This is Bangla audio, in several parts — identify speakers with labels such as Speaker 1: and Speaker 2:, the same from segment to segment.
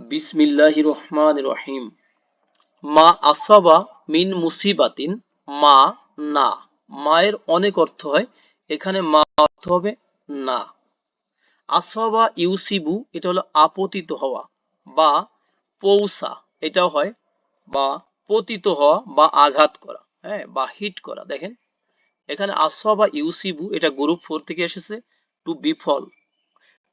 Speaker 1: বিসমিল্লাহ রহমান রহিম মা আসাবা মিন মুসিবাতিন, মা না। মায়ের অনেক অর্থ হয়, এখানে মা অর্থ হবে না। আসবা ইউসিবু, এটা হলো আপতিত হওয়া, বা পৌসা এটাও হয়, বা পতিত হওয়া, বা আঘাত করা হ্যাঁ বা হিট করা, দেখেন। এখানে আসবা ইউসিবু, এটা গ্রুপ ফোর থেকে এসেছে to befall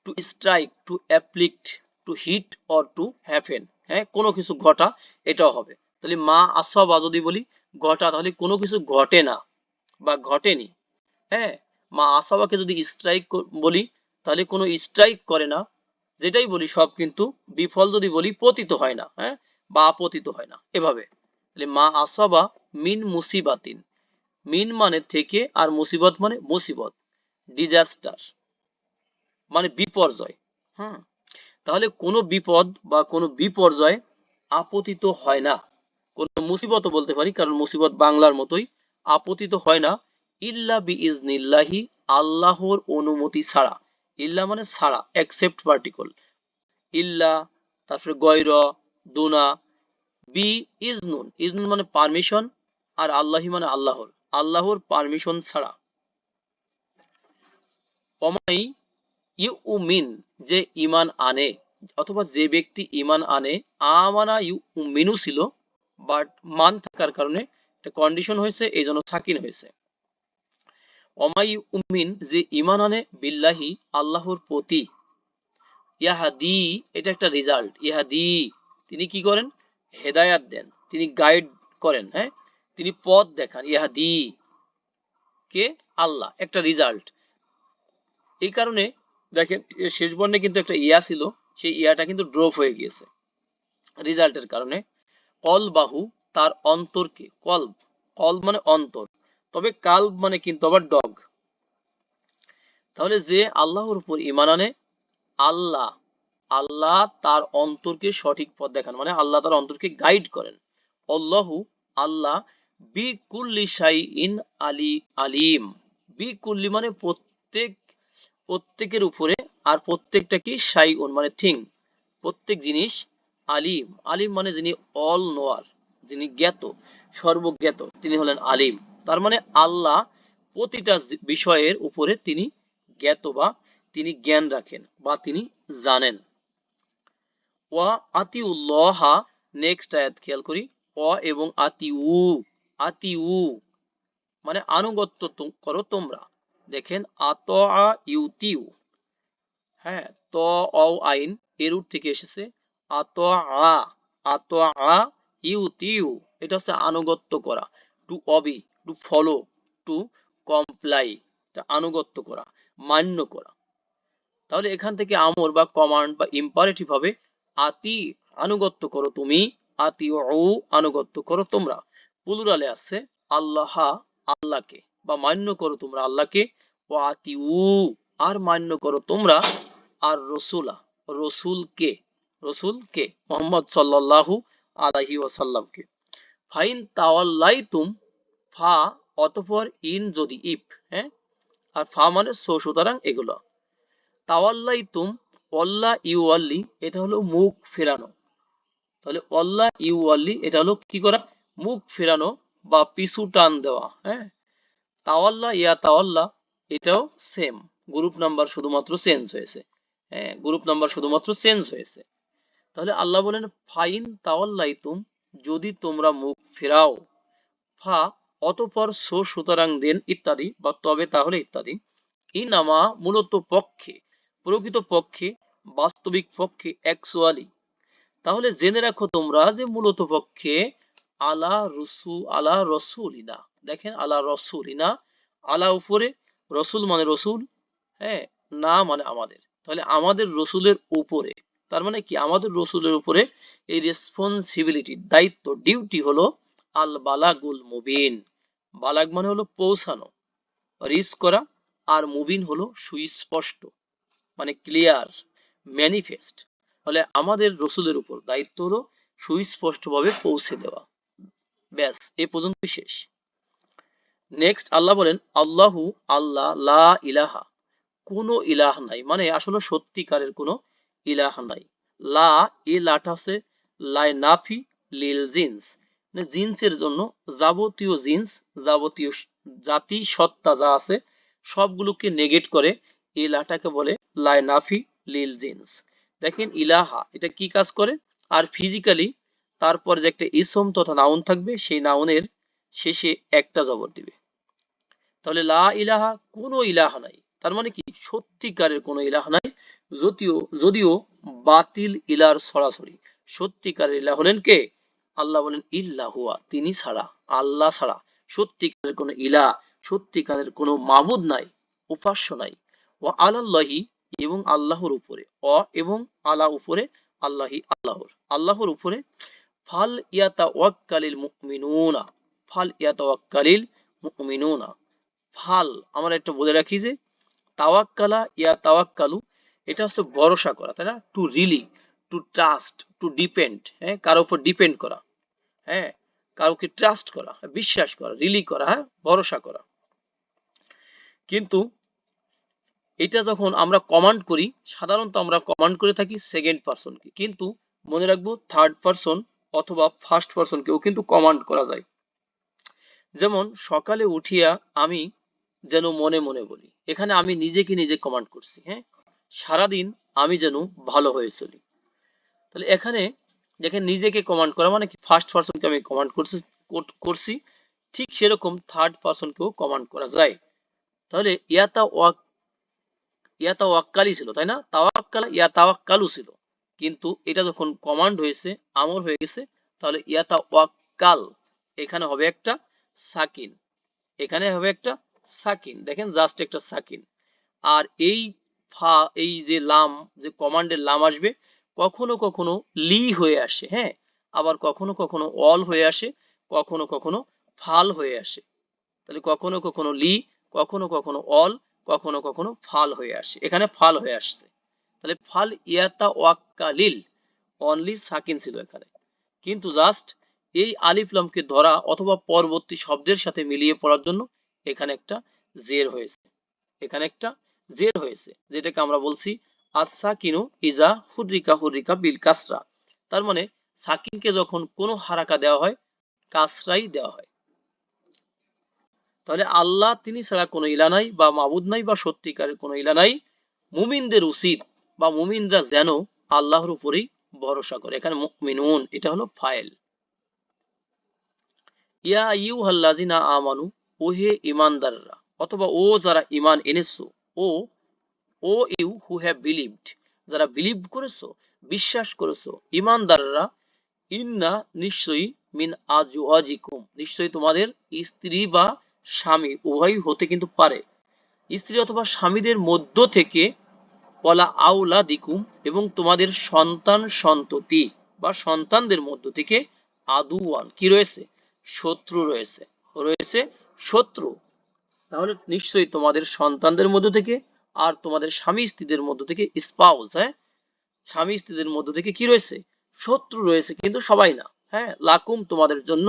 Speaker 1: to strike to afflict to hit or to happen হ্যাঁ? কোনো কিছু ঘটা, এটাও হবে। তাহলে মা আসবা যদি বলি, ঘটা, তাহলে কোনো কিছু ঘটে না বা ঘটেনি হ্যাঁ? মা আসাবাকে যদি স্ট্রাইক বলি, তাহলে কোনো স্ট্রাইক করে না। যেটাই বলি, সব কিন্তু বিফল যদি বলি, পতিত হয় না হ্যাঁ? বা পতিত হয় না, এভাবে। তাহলে মা আসাবা মিন মুসিবাতিন। মিন মানে থেকে আর মুসিবত মানে মুসিবত ডিজাস্টার মানে বিপর্যয়, হুম? তাহলে কোনো বিপদ বা কোনো বিপর্যয় আপতিত হয় না। কোন মুসিবত বলতে পারি, কারণ মুসিবত বাংলার মতোই আপতিত হয় না। ইল্লা বি ইজনিল্লাহি আল্লাহর অনুমতি ছাড়া। ইল্লা মানে ছাড়া এক্সেপ্ট পার্টিকল ইল্লা, তারপরে গৈর, দুনা বি ইজনুন ইজনুন মানে পারমিশন আর আল্লাহি মানে আল্লাহর। আল্লাহর পারমিশন ছাড়া। অমাই ইউ উমিন যে ইমান আনে। অথবা যে ব্যক্তি ইমান আনে, আমানা ইউ মিনু ছিল বাট মান থাকার কারণে একটা কন্ডিশন হয়েছে, এই জন্য সাকিন হয়েছে। অমাই উমিন যে ইমান আনে, বিল্লাহি, আল্লাহর প্রতি। ইয়াহাদি, এটা একটা রেজাল্ট ইয়াহাদি, তিনি কি করেন? হেদায়াত দেন। তিনি গাইড করেন হ্যাঁ? তিনি পথ দেখান। ইয়াহাদি, কে? আল্লাহ, একটা রেজাল্ট এই কারণে, দেখেন শেষ বর্ণে কিন্তু একটা ইয়া ছিল। সেই ইয়াটা কিন্তু ড্রপ হয়ে গিয়েছে। রেজাল্টের কারণে কল বাহু তার অন্তরকে কলব কলব মানে অন্তর, তবে কালব মানে কিন্তু আবার ডগ তাহলে যে আল্লাহর উপর ইমান আনে, আল্লাহ আল্লাহ তার অন্তরকে সঠিক পথ দেখান মানে আল্লাহ তার অন্তরকে গাইড করেন। অল্লাহু আল্লাহ বি কুল্লি শাই ইন আলী আলিম। বি কুল্লি মানে প্রত্যেক, প্রত্যেকের উপরে আর প্রত্যেকটা কি? শাই মানে থিং। প্রত্যেক জিনিস আলিম। আলিম মানে যিনি অল নোয়ার যিনি জ্ঞাত, সর্বজ্ঞাত, তিনি হলেন আলিম। তার মানে আল্লাহ প্রতিটা বিষয়ের উপরে তিনি জ্ঞাত বা তিনি জ্ঞান রাখেন বা তিনি জানেন। ওয়া আতি উল্লাহা নেক্সট আয়াত খেয়াল করি। অ এবং আতি উ আতি উ মানে আনুগত্য করো তোমরা। দেখেন আত আ ইউতিউ। হ্যাঁ ত, অ, আইন এরুট থেকে এসেছে। আত আ আত আ ইউতিউ এটা হচ্ছে আনুগত্য করা। Two Abhi to follow to comply আনুগত্য করা, মান্য করা। তাহলে এখান থেকে আমর বা কমান্ড বা ইম্পারেটিভ হবে, আতি, আনুগত্য করো তুমি আতি ও আনুগত্য করো তোমরা। পুলুরালে আছে, আল্লাহ, আল্লাহকে, বা মান্য করো তোমরা আল্লাহকে, ও আতি উ আর মান্য করো তোমরা আর রসুলা রসুলকে রসুলকে মোহাম্মদ সাল্লাল্লাহু আলাইহি ওয়াসাল্লামকে ফাইন তাওয়াল্লাইতুম, ফা অতঃপর ইন যদি ইফ হ্যাঁ? আর ফা মানে সো সুতরাং এগুলো। তাওয়াল্লাইতুম অল্লা ইউআল্লি এটা হলো মুখ ফেরানো। তাহলে অল্লা ইউআল্লি এটা হলো কি করা? মুখ ফেরানো বা পিছু টান দেওয়া হ্যাঁ? তাওয়াল্লা ইয়া তাওয়াল্লা, এটাও সেম গ্রুপ নাম্বার শুধুমাত্র চেঞ্জ হয়েছে। হ্যাঁ গ্রুপ নাম্বার শুধুমাত্র চেঞ্জ হয়েছে। তাহলে আল্লাহ বলেন, ফাইন তাওয়াল্লাইতুম, যদি তোমরা মুখ ফেরাও, ফা অতপর সো সুতরাং দেন ইত্যাদি, বা তবে তাহলে ইত্যাদি। ইনামা মূলত পক্ষে, প্রকৃত পক্ষে, বাস্তবিক পক্ষে অ্যাকচুয়ালি তাহলে জেনে রাখো তোমরা যে মূলত পক্ষে আলা রসু, আলা রসুলিনা। দেখেন, আলা রসুলিনা, আলা উপরে, রসুল মানে রসুল হ্যাঁ না মানে আমাদের। তাহলে আমাদের রসুলের উপরে, তার মানে কি? আমাদের রসুলের উপরে এই রেসপন্সিবিলিটি দায়িত্ব ডিউটি হলো আল বালাগুল মুবিন। বালাগ মানে হলো পৌঁছানো রিস করা, আর মুবিন হলো সুস্পষ্ট মানে ক্লিয়ার ম্যানিফেস্ট ফলে আমাদের রসুলের উপর দায়িত্ব হলো সুস্পষ্টভাবে পৌঁছে দেওয়া। ব্যাস, এ পর্যন্ত শেষ। নেক্সট আল্লাহ বলেন, আল্লাহু আল্লাহ লা ইলাহা। কোনো ইলাহ নাই। মানে আসলে সত্যিকারের কোনো ইলাহ নাই। লা এই লাটা হচ্ছে লাই, নাফি, লিল, জিন্স। মানে জিন্সের জন্য যাবতীয় জিন্স, যাবতীয় জাতি, সত্তা যা আছে, সবগুলোকে নেগেট করে এই লাটাকে বলে লাই, নাফি, লিল, জিন্স। দেখেন ইলাহা, এটা কি কাজ করে? আর ফিজিক্যালি তারপর যে একটা ইসম তথা নাউন থাকবে, সেই নাউনের শেষে একটা জবর দিবে। তাহলে লা ইলাহা কোনো ইলাহা নাই। তার মানে কি? সত্যিকারের কোনো ইলাহা নাই, যদিও যদিও বাতিল ইলার সরাসরি। সত্যিকারের ইলাহ হলেন কে? আল্লাহ বলেন, ইল্লা হুয়া, তিনি ছাড়া, আল্লাহ ছাড়া। সত্যিকারের কোনো ইলা সত্যিকারের কোনো মাবুদ নাই, উপাস্য নাই। ও আলাল্লাহি, এবং আল্লাহর উপরে। অ এবং আলা উপরে, আল্লাহি আল্লাহর। আল্লাহর উপরে, ফাল ইয়াতা ওয়াক্কালিল মুমিনুনা। ফাল ইয়াতা ওয়াক্কালিল মুমিনুনা। ফাল, আমরা একটা বলে রাখি যে তাওয়াক্কালা ইয়া তাওয়াক্কালু, এটা হচ্ছে ভরসা করা, তাই না? To really to trust to depend হ্যাঁ? কারও উপর ডিপেন্ড করা হ্যাঁ? কাউকে ট্রাস্ট করা, বিশ্বাস করা রিলি করা হ্যাঁ? ভরসা করা। কিন্তু এটা যখন আমরা কমান্ড করি, সাধারণত আমরা কমান্ড করে থাকি সেকেন্ড পারসনকে কিন্তু মনে রাখব থার্ড পারসন অথবা ফার্স্ট পারসনকেও কিন্তু কমান্ড করা যায়। যেমন সকালে উঠিয়া আমি যেন মনে মনে বলি। এখানে আমি নিজেকে নিজে কমান্ড করছি হ্যাঁ? সারাদিন আমি যেন ভালো হয়ে চলি। তাহলে এখানে দেখেন নিজেকে কমান্ড করা মানে কি? ফার্স্ট পারসনকে আমি কমান্ড করছি, কর- করছি, ঠিক সেরকম থার্ড পারসনকেও কমান্ড করা যায়। তাহলে ইয়াতা ওয়াক, ইয়াতা ওয়াক্কালি ছিল, তাই না? তাওয়াক্কালা ইয়া তাওয়াক্কালু ছিল। কিন্তু এটা যখন কমান্ড হয়েছে আমর হয়ে গেছে, তাহলে ইয়াতা ওয়াক্কাল এখানে হবে একটা সাকিন। এখানে হবে একটা সাকিন, দেখেন জাস্ট একটা সাকিন। আর এই ফা, এই যে লাম, যে কমান্ডের লাম আসবে, কখনো কখনো লি হয়ে আসে হ্যাঁ? আবার কখনো কখনো অল হয়ে আসে, কখনো কখনো ফাল হয়ে আসে। তাহলে কখনো কখনো লি, কখনো কখনো অল, কখনো কখনো ফাল হয়ে আসে। এখানে ফাল হয়ে আসছে। তাহলে ফাল ইয়াতা ওয়াক্কালিল অনলি সাকিন ছিল এখানে। কিন্তু জাস্ট এই আলিফ লামকে ধরা অথবা পরবর্তী শব্দের সাথে মিলিয়ে পড়ার জন্য এখানে একটা জের হয়েছে। এখানে একটা জের হয়েছে, যেটাকে আমরা বলছি আসাকিনু ইজা হুররিকা হুররিকা বিল কাসরা। তার মানে সাকিনকে যখন কোনো হারাকা দেওয়া হয়, কাসরাই দেওয়া হয়। তাহলে আল্লাহ তিনি ছাড়া কোনো ইলা নাই বা মাবুদ নাই বা সত্যিকারের কোনো ইলা নাই। মুমিনদের উচিত বা মুমিনরা যেন আল্লাহর উপরেই ভরসা করে। এখানে মুমিনুন, এটা হলো ফাইল ইয়া ইউ হাল্লাজিনা আমানু ও হে ইমানদাররা, অথবা ও যারা ইমান এনেছো, ও ও ইউ হু হ্যাভ বিলিভড, যারা বিলিভ করেছ, বিশ্বাস করেছ, ইমানদাররা, ইন্না নিশ্চয়ই মিন আজু আজিকুম নিশ্চয়ই তোমাদের স্ত্রী বা স্বামী উভয় হতে কিন্তু পারে। স্ত্রী অথবা স্বামীদের মধ্য থেকে, ওয়ালা আউলা দিকুম এবং তোমাদের সন্তান সন্ততি বা সন্তানদের মধ্য থেকে আদুয়ান কি রয়েছে? শত্রু রয়েছে। রয়েছে শত্রু, তাহলে নিশ্চয়ই তোমাদের সন্তানদের মধ্য থেকে আর তোমাদের স্বামী স্ত্রীদের মধ্য থেকে স্পাউস হ্যাঁ? স্বামী স্ত্রীদের মধ্য থেকে কি রয়েছে? শত্রু রয়েছে, কিন্তু সবাই না হ্যাঁ? লাকুম তোমাদের জন্য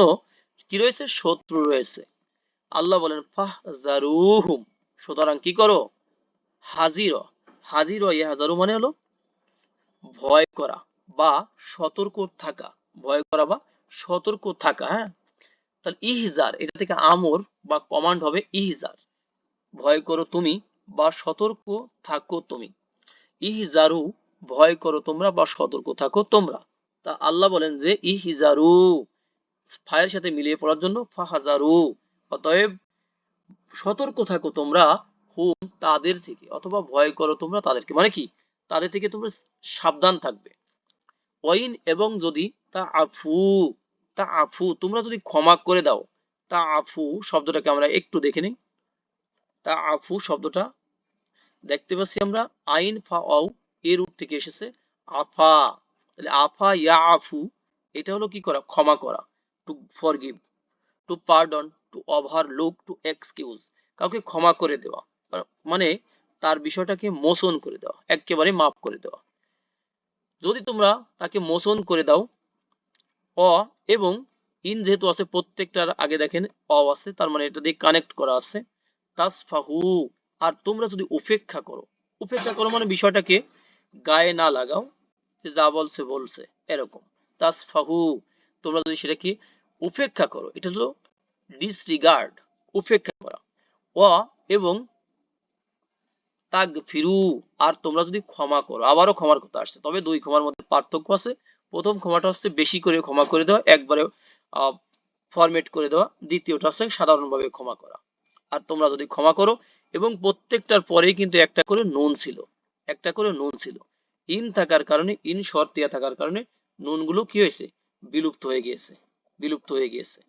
Speaker 1: কি রয়েছে? শত্রু রয়েছে। আল্লাহ বলেন ফাহ সুতরাং কি করো? হাজির হাজির হাজারু মানে হলো ভয় করা বা সতর্ক থাকা। ভয় করা বা সতর্ক থাকা হ্যাঁ? তাহলে ইহজার, এটা থেকে আমর বা কমান্ড হবে ইহজার। ভয় করো তুমি বা সতর্ক থাকো তুমি। ইহজারু ভয় করো তোমরা বা সতর্ক থাকো তোমরা। তা আল্লাহ বলেন যে ইহজারু ফায়ের সাথে মিলিয়ে পড়ার জন্য ফাহাজারু। অতএব সতর্ক থাকো তোমরা হুম তাদের থেকে, অথবা ভয় করো তোমরা তাদেরকে। মানে কি? তাদের থেকে তোমরা সাবধান থাকবে। ওয়াইন এবং যদি তা আফু তা আফু, তোমরা যদি ক্ষমা করে দাও, তা আফু শব্দটাকে আমরা একটু দেখে নিই। তা আফু শব্দটা দেখতে পাচ্ছি আমরা, আইন ফা অউ এর রূপ থেকে এসেছে, আফা। তাহলে আফা ইয়া আফু, এটা হলো কি করা? ক্ষমা করা to forgive to pardon to overlook to excuse কাউকে ক্ষমা করে দেওয়া মানে তার বিষয়টাকে মোচন করে দেওয়া, একেবারে মাফ করে দেওয়া। যদি তোমরা তাকে মোচন করে দাও অ এবং ইন যেহেতু আছে, প্রত্যেকটার আগে দেখেন অ আছে, তার মানে এটা দিয়ে কানেক্ট করা আছে। তাসফাহু, আর তোমরা যদি উপেক্ষা করো উপেক্ষা করো মানে বিষয়টাকে গায়ে না লাগাও, যে যা বলছে বলছে, এরকম। তাসফাহু, তোমরা যদি সেটাকে উপেক্ষা করো, এটা হলো ডিসরিগার্ড উপেক্ষা করা। ওয়া এবং তাগ ফিরু আর তোমরা যদি ক্ষমা করো, আবারও ক্ষমার কথা আসছে, তবে দুই ক্ষমার মধ্যে পার্থক্য আছে প্রথম ক্ষমাটা হচ্ছে বেশি করে ক্ষমা করে দেওয়া, একবারে ফরমেট করে দেওয়া, দ্বিতীয়টা হচ্ছে সাধারণভাবে ক্ষমা করা। আর তোমরা যদি ক্ষমা করো, এবং প্রত্যেকটার পরেই কিন্তু একটা করে নুন ছিল, একটা করে নুন ছিল। ইন থাকার কারণে, ইন শর্তিয়া থাকার কারণে নুনগুলো কি হয়েছে? বিলুপ্ত হয়ে গিয়েছে, বিলুপ্ত হয়ে গিয়েছে।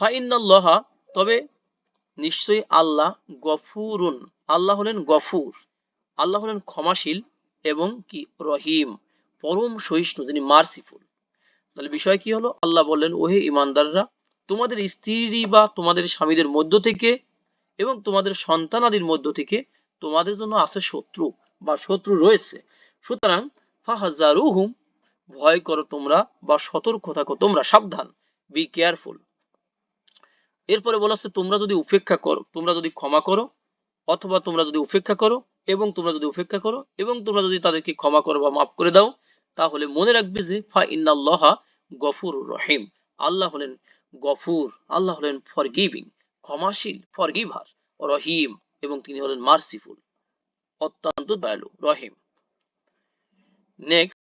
Speaker 1: ফাইনাল্লাহা তবে নিশ্চয়ই আল্লাহ গফুরুন, আল্লাহ হলেন গফুর, আল্লাহ হলেন ক্ষমাশীল এবং কি? রহিম। পরম সহিষ্ণু, যিনি মার্সিফুল তাহলে বিষয় কি হলো? আল্লাহ বললেন, ওহে ইমানদাররা তোমাদের স্ত্রী বা তোমাদের স্বামীদের মধ্য থেকে এবং তোমাদের সন্তানাদির মধ্য থেকে তোমাদের জন্য আছে শত্রু বা শত্রু রয়েছে। সুতরাং ফাহাজারুহুম, ভয় করো তোমরা বা সতর্ক থাকো তোমরা, সাবধান বি কেয়ারফুল এরপরে বলা হচ্ছে, তোমরা যদি উপেক্ষা করো, তোমরা যদি ক্ষমা করো, অথবা তোমরা যদি উপেক্ষা করো এবং তোমরা যদি উপেক্ষা করো এবং তোমরা যদি তাদেরকে ক্ষমা করো বা মাফ করে দাও তাহলে মনে রাখবে যে, ফা ইন্নাল্লাহা গফুর রহিম। আল্লাহ হলেন গফুর, আল্লাহ হলেন ফরগিভিং ক্ষমাশীল ফরগিভার রহিম এবং তিনি হলেন মার্সিফুল অত্যন্ত দয়ালু, রহিম। নেক্সট